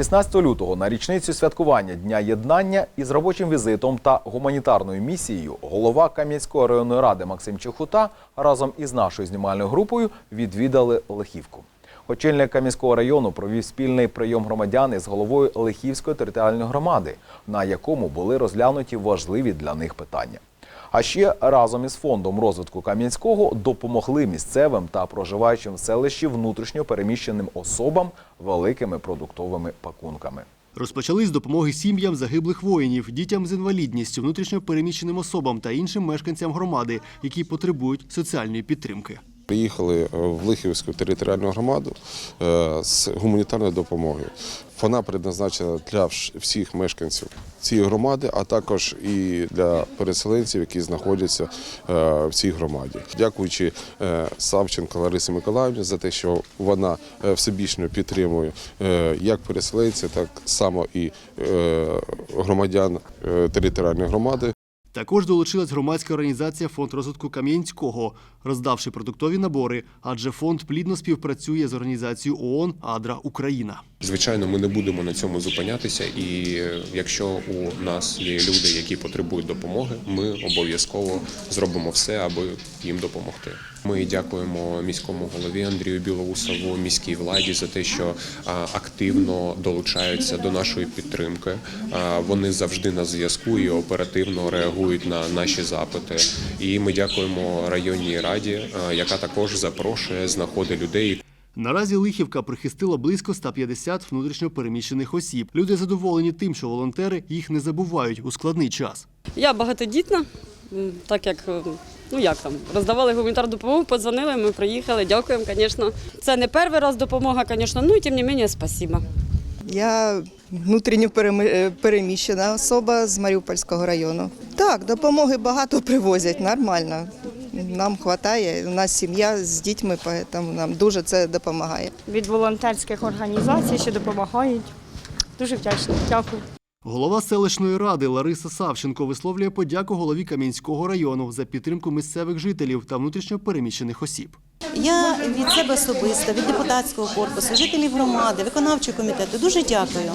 16 лютого на річницю святкування Дня єднання із робочим візитом та гуманітарною місією голова Кам'янської районної ради Максим Чехута разом із нашою знімальною групою відвідали Лихівку. Очільник Кам'янського району провів спільний прийом громадян із головою Лихівської територіальної громади, на якому були розглянуті важливі для них питання. А ще разом із фондом розвитку Кам'янського допомогли місцевим та проживаючим в селищі внутрішньо переміщеним особам великими продуктовими пакунками. Розпочали з допомоги сім'ям загиблих воїнів, дітям з інвалідністю, внутрішньо переміщеним особам та іншим мешканцям громади, які потребують соціальної підтримки. Приїхали е, в Лихівську територіальну громаду е, з гуманітарною допомогою. Вона предназначена для всіх мешканців цієї громади, а також і для переселенців, які знаходяться е, в цій громаді. Дякуючи Савченко Ларисі Миколаївні за те, що вона всебічно підтримує як переселенців, так само і громадян територіальної громади. Також долучилась громадська організація Фонд розвитку Кам'янського, роздавши продуктові набори, адже фонд плідно співпрацює з організацією ООН Адра Україна. Звичайно, ми не будемо на цьому зупинятися, і е, якщо у нас є люди, які потребують допомоги, ми обов'язково зробимо все, аби їм допомогти. Ми дякуємо міському голові Андрію Білоусову, міській владі за те, що активно долучаються до нашої підтримки. Вони завжди на зв'язку і оперативно реагують на наші запити. І ми дякуємо районній раді, яка також запрошує, знаходить людей, Наразі Лихівка прихистила близько 150 внутрішньо переміщених осіб. Люди задоволені тим, що волонтери їх не забувають у складний час. Я багатодітна, так як ну як там роздавали гуманітарну допомогу, подзвонили, ми приїхали. Дякуємо, звісно. Це не перший раз допомога, звісно, ну і тим не менше, спасибо. Я внутрішньо е, переміщена особа з Маріупольського району. Так, допомоги багато привозять, нормально. Нам вистачає, у нас сім'я з дітьми, тому нам дуже це допомагає. від волонтерських організацій, що допомагають. Дуже вдячна. Дякую. Голова селищної ради Лариса Савченко висловлює подяку голові Кам'янського району за підтримку місцевих жителів та внутрішньо переміщених осіб. Я від себе особисто, від депутатського корпусу, жителів громади, виконавчого комітету дуже дякую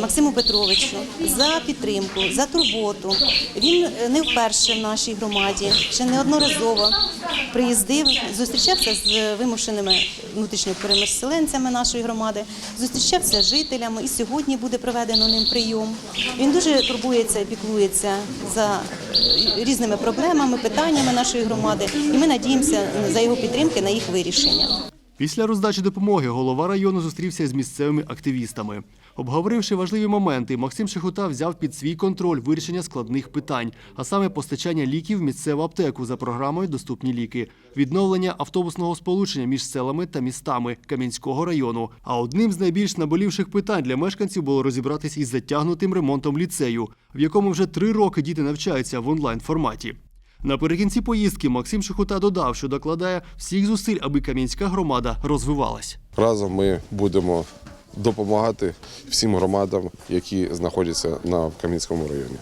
Максиму Петровичу за підтримку, за турботу. Він е, не вперше в нашій громаді, ще неодноразово приїздив, зустрічався з вимушеними внутрішньо переселенцями нашої громади, зустрічався з жителями і сьогодні буде проведено ним прийом. Він дуже турбується і піклується за е, різними проблемами, питаннями нашої громади, і ми надіємося за його підтримки на їх вирішення. Після роздачі допомоги голова району зустрівся з місцевими активістами. Обговоривши важливі моменти, Максим Шехута взяв під свій контроль вирішення складних питань, а саме постачання ліків в місцеву аптеку за програмою Доступні ліки, відновлення автобусного сполучення між селами та містами Кам'янського району. А одним з найбільш наболівших питань для мешканців було розібратись із затягнутим ремонтом ліцею, в якому вже три роки діти навчаються в онлайн форматі. Наприкінці поїздки Максим Шехута додав, що докладає всіх зусиль, аби Кам'янська громада розвивалась. Разом ми будемо допомагати всім громадам, які знаходяться на Кам'янському районі.